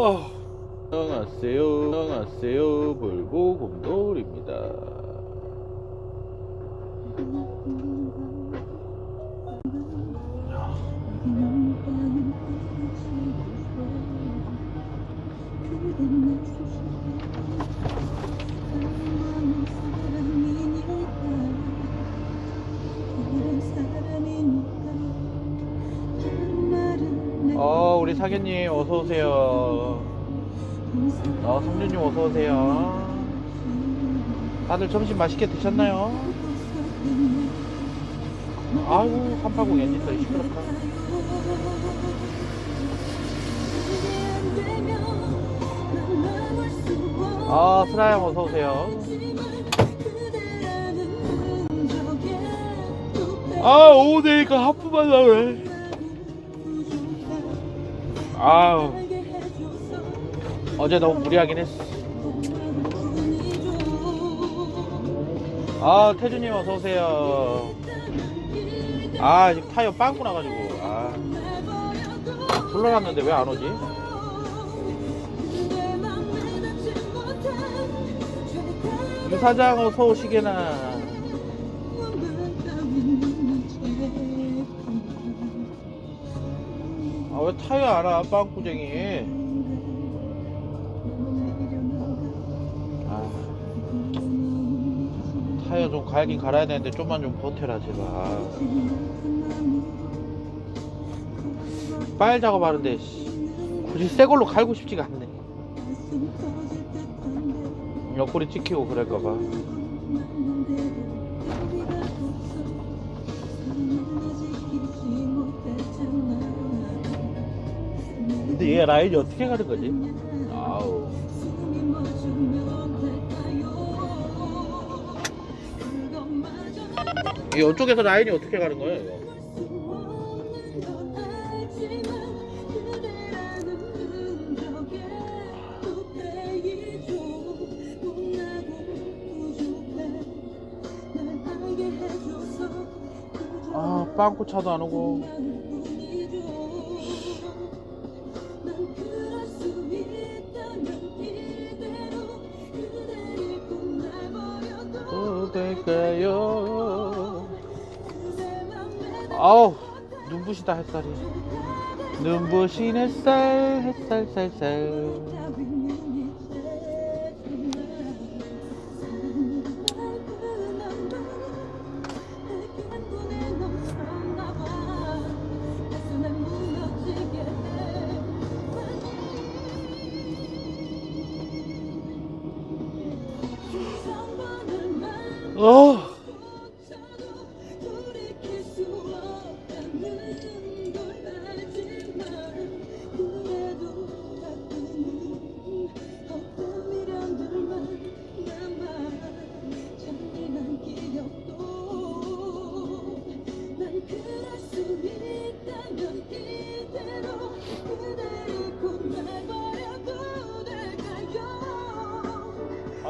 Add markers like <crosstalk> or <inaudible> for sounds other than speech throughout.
어, 안녕하세요. 안녕하세요. 볼보 곰돌입니다. 사견님 어서 오세요. 어, 성준님 어서 오세요. 다들 점심 맛있게 드셨나요? 아유, 380 엔진 소리 시끄럽다. 아, 슬아양 어서 오세요. 아, 오후 되니까 하프만 나오네. 아우, 어제 너무 무리하긴 했어. 아, 태주님 어서 오세요. 아, 지금 타이어 빵꾸 나가지고. 아, 불러놨는데 왜 안 오지? 유 사장 어서 오시게나. 아, 왜 타이어 안 와? 빵꾸쟁이. 아, 타이어 좀 갈긴 갈아야 되는데 좀만 좀 버텨라 제발. 빨 작업하는데 씨, 굳이 새 걸로 갈고 싶지가 않네. 옆구리 찍히고 그럴까봐. 근데 얘 라인이 어떻게 가는 거지? 아우. 이쪽에서 라인이 어떻게 가는 거예요? 이거? 아, 빵꾸 차도 안 오고. 아우, 눈부시다 햇살이. 눈부신 햇살, 햇살, 살살.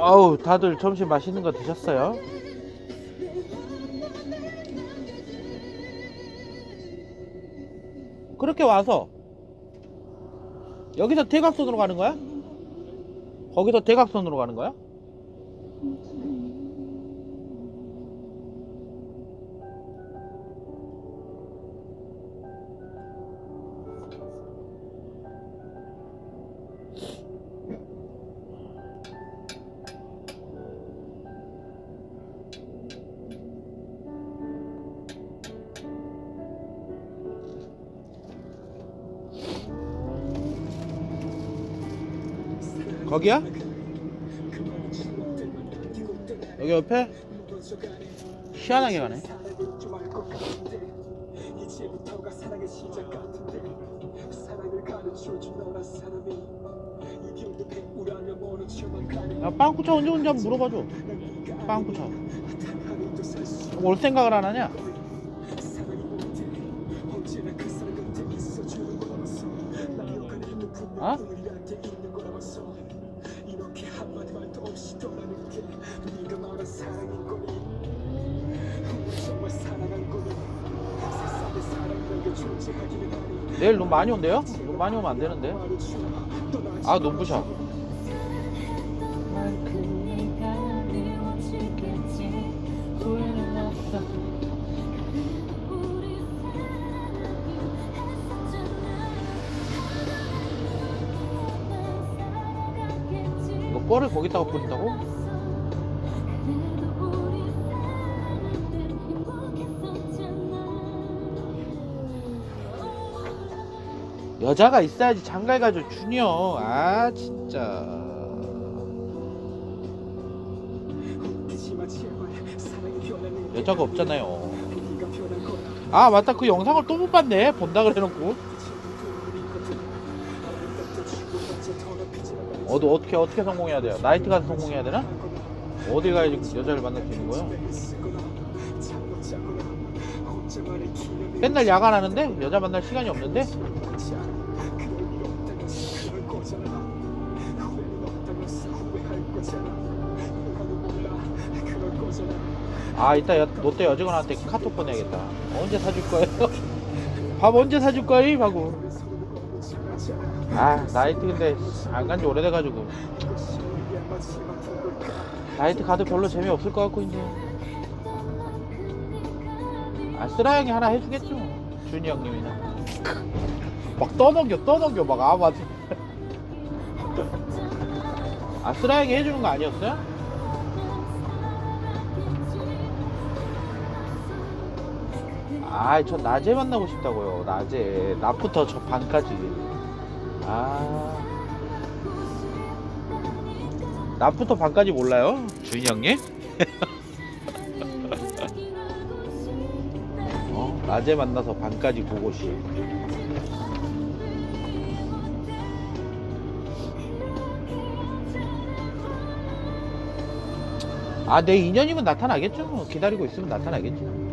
아우, 다들 점심 맛있는 거 드셨어요? 그렇게 와서 여기서 대각선으로 가는 거야? 거기서 대각선으로 가는 거야? 거기야? 여기 옆에? 희한하게 가네. 야, 빵꾸차 언제 온지 한번 물어봐줘. 빵꾸차. 올 생각을 안 하냐? 있어 한마디 말도 없이 떠나는 게 네가 말한 사랑인 거니? 정말 사랑한 거니? 세상에 사랑이란 게 존재하기는 하니? 내일 눈 많이 온대요? 눈 많이 오면 안 되는데. 아 눈부셔 뻘을 거기다가 뿌린다고? 여자가 있어야지 장갈 가죠 준영 아 진짜. 여자가 없잖아요. 아 맞다. 그 영상을 또 못 봤네. 본다 그래놓고 어디 어떻게 어떻게 성공해야 돼요? 나이트 가서 성공해야 되나? 어디 가야지 여자를 만날 수 있는 거예요? 맨날 야간 하는데? 여자 만날 시간이 없는데? 아 이따 여, 롯데 여직원한테 카톡 보내야겠다. 언제 사줄 거예요? <laughs> 밥 언제 사줄 거임 하고 아 나이트 근데 안 간 지 오래돼가지고. 나이트 가도 별로 재미없을 것 같고 이제. 아 쓰라 형이 하나 해주겠죠. 준이 형님이나. 막 떠넘겨 떠넘겨 막 아무 아 쓰라 형이 해주는 거 아니었어요? 아이 저 낮에 만나고 싶다고요 낮에. 낮부터 저 밤까지 아 낮부터 밤까지 몰라요 준이 형님? <laughs> 어? 낮에 만나서 밤까지 보고시 아내 인연이면 나타나겠죠 기다리고 있으면 나타나겠지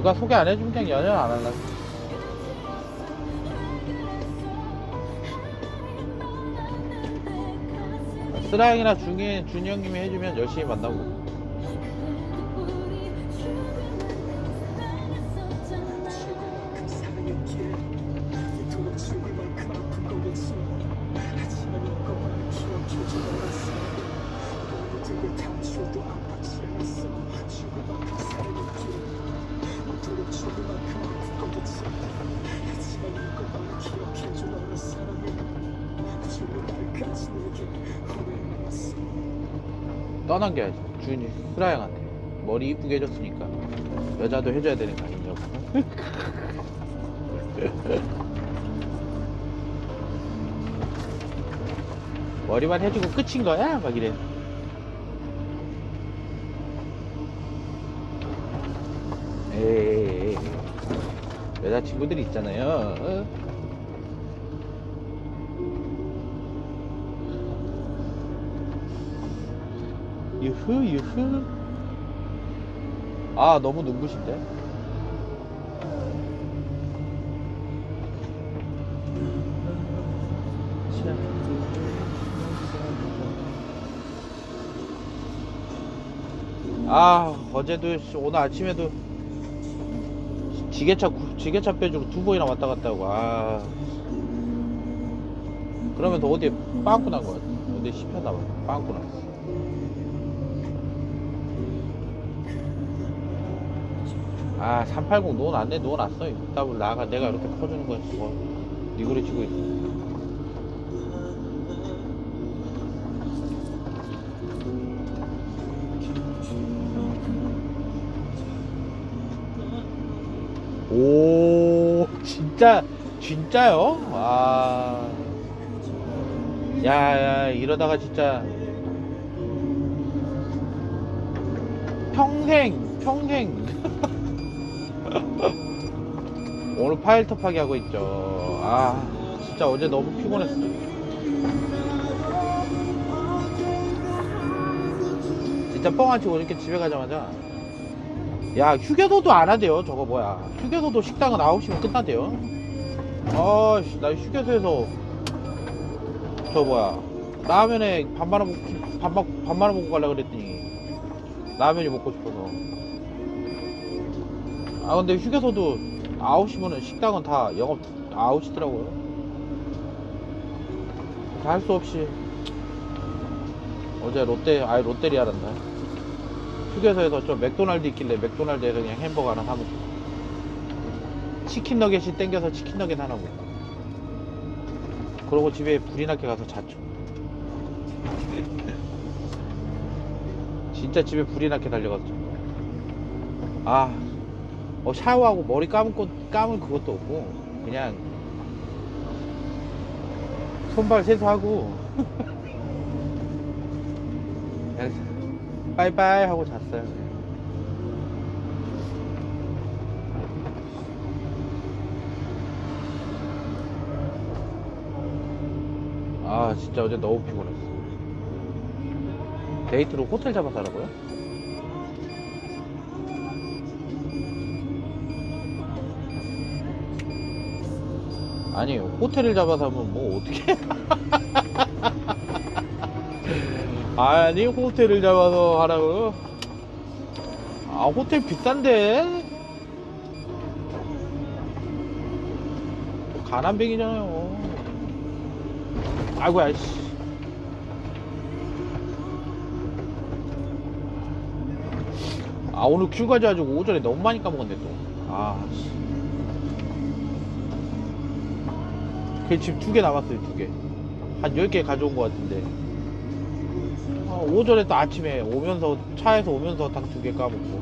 누가 소개 안 해주면 그냥 연연 안 할라. 쓰라형이나 중에 준이 형님이 해주면 열심히 만나고 준이 쓰라형한테 머리 이쁘게 해줬으니까 여자도 해줘야 되는 거 아니냐고 <laughs> 머리만 해주고 끝인 거야? 막 이래 에이 여자친구들이 있잖아요 어? 유후 유후 아 너무 눈부신데? 아 어제도 씨, 오늘 아침에도 지게차 구- 지게차 빼주고 두 번이나 왔다 갔다 하고 아. 그러면 또 어디에 빵꾸 난 거야? 어디 씹혔나 봐. 빵꾸 났어 아, 380 놓아놨네, 놓아놨어. 더블 나가, 내가 이렇게 퍼주는 거야, 뭐. 니구리 치고 있어. 오, 진짜, 진짜요? 아. 야, 야, 이러다가 진짜. 평생, 평생. <laughs> <laughs> 오늘 파일 터파기 하고 있죠. 아, 진짜 어제 너무 피곤했어. 진짜 뻥안 치고 이렇게 집에 가자마자. 야, 휴게소도 안 하대요. 저거 뭐야. 휴게소도 식당은 9시면 끝나대요. 아, 씨, 나 휴게소에서 저 뭐야. 라면에 밥 말아 먹고, 밥, 먹- 밥 말아 먹고 가려고 그랬더니 라면이 먹고 싶어서. 아 근데 휴게소도 9시면은 식당은 다 영업 아웃이더라고요. 할수 없이 어제 롯데 아예 롯데리아란다. 휴게소에서 좀 맥도날드 있길래 맥도날드에서 그냥 햄버거 하나 사 먹고 치킨 너겟이 땡겨서 치킨 너겟 하나 먹고 그러고 집에 불이 나게 가서 잤죠. <laughs> 진짜 집에 불이 나게 달려갔죠. 아, 어, 샤워하고 머리 것, 감은 그것도 없고, 그냥, 손발 세수하고, <laughs> 빠이빠이 하고 잤어요. 아, 진짜 어제 너무 피곤했어. 데이트로 호텔 잡아서 하라고요? 아니 호텔을 잡아서 하면 뭐 어떻게 아니 호텔을 잡아서 하라고요? 아 호텔 비싼데? 가난뱅이잖아요. 아이고 아이씨. 아 오늘 큐 가져가지고 오전에 너무 많이 까먹었네 또 아 씨. 그 지금 두 개 남았어요 두 개 한 10개 가져온 것 같은데. 어, 오전에 또 아침에 오면서 차에서 오면서 딱 두 개 까먹고.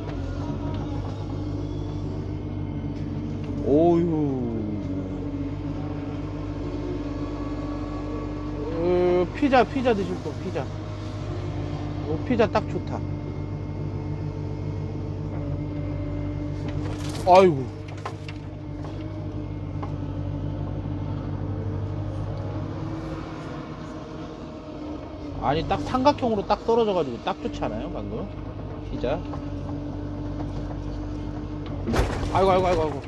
오유 어, 피자 피자 드실 분 피자. 어, 피자 딱 좋다. 아이고 아니 딱 삼각형으로 딱 떨어져가지고 딱 좋지 않아요 방금? 피자 아이고 아이고 아이고 아이고.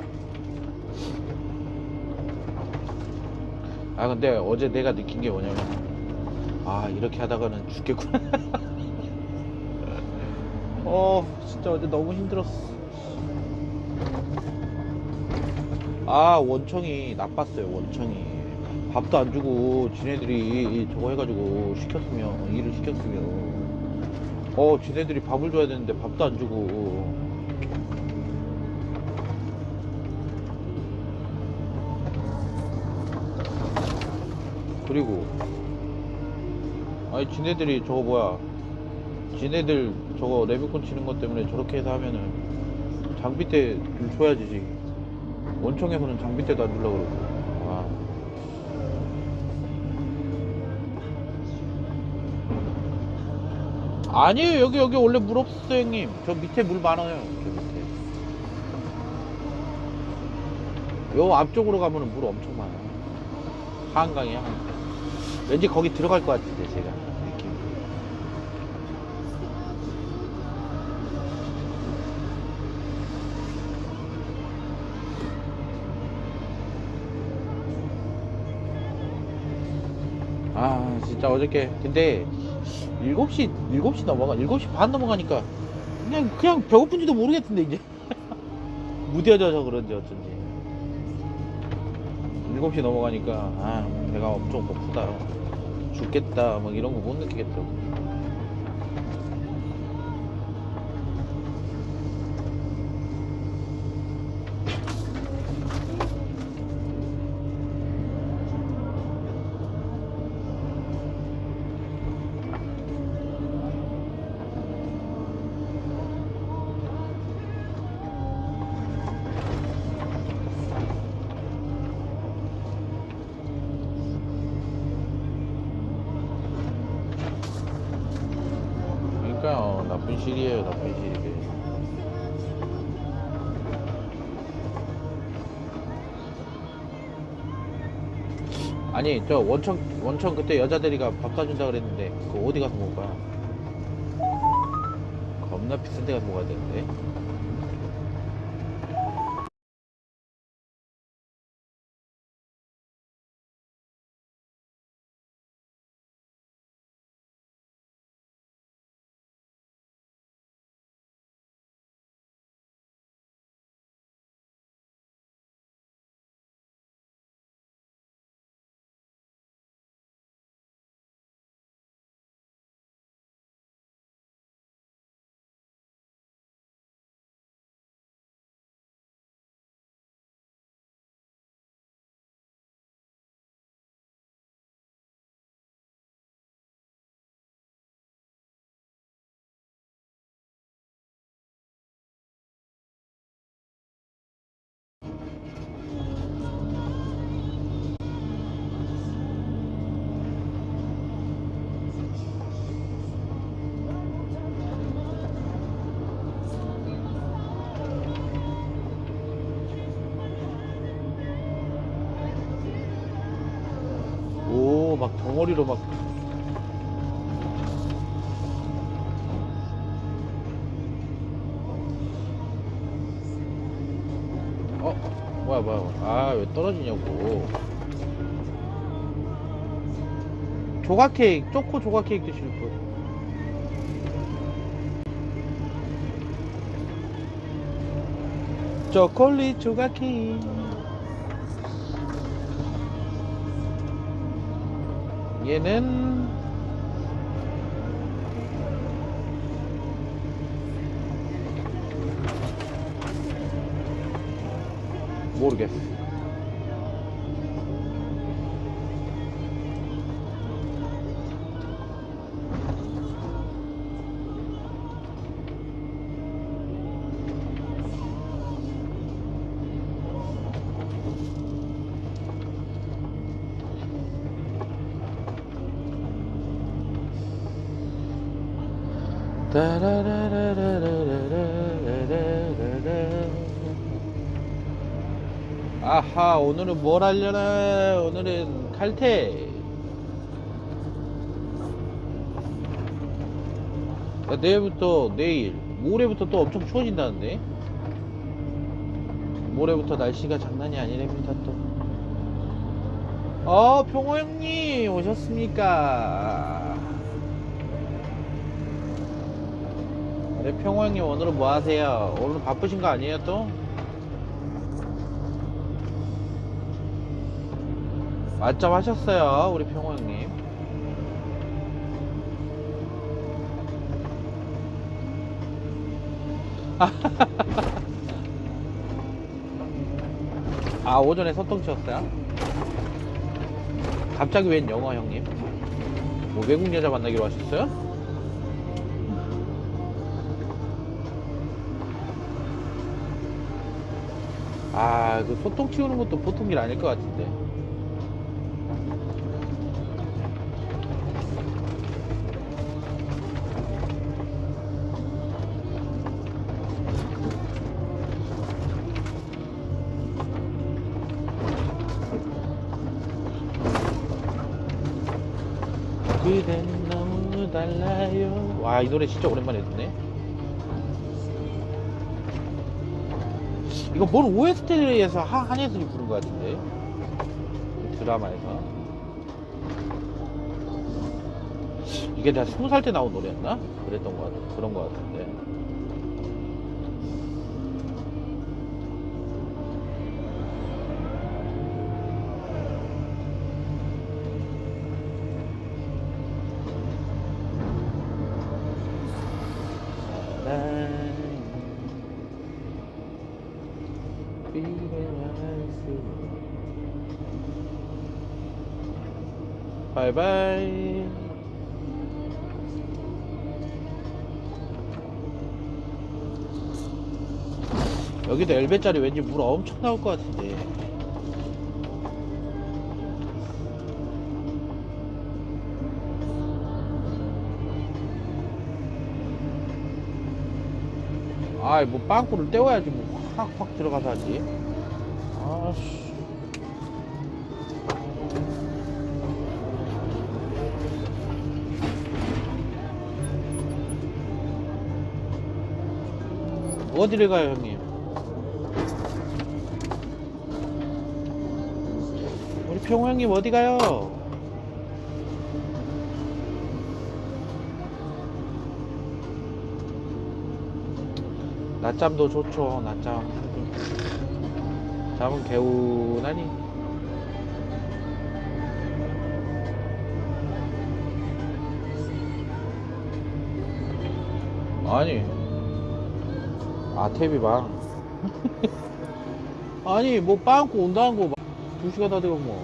아 근데 어제 내가 느낀 게 뭐냐면 아 이렇게 하다가는 죽겠구나. <laughs> 어 진짜 어제 너무 힘들었어. 아 원청이 나빴어요 원청이 밥도 안 주고 지네들이 저거 해가지고 시켰으면 일을 시켰으면. 어 지네들이 밥을 줘야 되는데 밥도 안 주고. 그리고 아니 지네들이 저거 뭐야. 지네들 저거 레비콘 치는 것 때문에 저렇게 해서 하면은 장비 때좀 줘야지 원청에서는 장비 때도 안 주려고 그러고 아니에요. 여기 여기 원래 물 없었어요 형님. 저 밑에 물 많아요. 저 밑에. 요 앞쪽으로 가면은 물 엄청 많아요. 한강이야 한강. 왠지 거기 들어갈 것 같은데 제가. 느낌 아 진짜 어저께. 근데 7시 7시 넘어가 7시 반 넘어가니까 그냥 그냥 배고픈지도 모르겠던데 이제. <laughs> 무뎌져서 그런지 어쩐지. 7시 넘어가니까 아 배가 엄청 고프다. 죽겠다. 막 이런 거 못 느끼겠더라고 그러니까요 나쁜 실이에요 나쁜 실 이게 아니 저 원청 원청 그때 여자들이가 밥 사준다 그랬는데 그 어디 가서 먹을 거야? 겁나 비싼 데 가서 먹어야 되는데 덩어리로 막. 어? 뭐야 뭐야 아 왜 떨어지냐고. 조각 케이크 초코 조각 케이크 드실 분. 초콜릿 조각 케이크 얘는 모르겠어. 아하 오늘은 뭘 하려나 오늘은 칼퇴 야, 내일부터 내일 모레부터 또 엄청 추워진다는데 모레부터 날씨가 장난이 아니랍니다 또 어, 평호 형님 오셨습니까? 네, 평호 형님 오늘은 뭐 하세요? 오늘 바쁘신 거 아니에요 또? 맞점 하셨어요, 우리 평호 형님. <laughs> 아, 오전에 소통 치웠어요? 갑자기 웬 영어 형님? 뭐 외국 여자 만나기로 하셨어요? 아, 그 소통 치우는 것도 보통 일 아닐 것 같은데. 그댄 너무 달라요. 와, 이 노래 진짜 오랜만에 듣네. 이거 뭔 OST에서 한예슬이 부른 것 같은데. 드라마에서. 이게 내가 스무 살 때 나온 노래였나? 그랬던 것 같아. 그런 것 같은데. 바이바이. 여기도 엘베짜리 왠지 물 엄청 나올 것 같은데. 아이 뭐 빵꾸를 때워야지 뭐 확확 들어가서 하지 아씨 어디를 가요 형님? 우리 평호 형님 어디 가요? 낮잠도 좋죠 낮잠. 잠은 개운하니? 아니 아 탭이방 아니 뭐 빵꾸 온다는 거두 시간 다 되고 뭐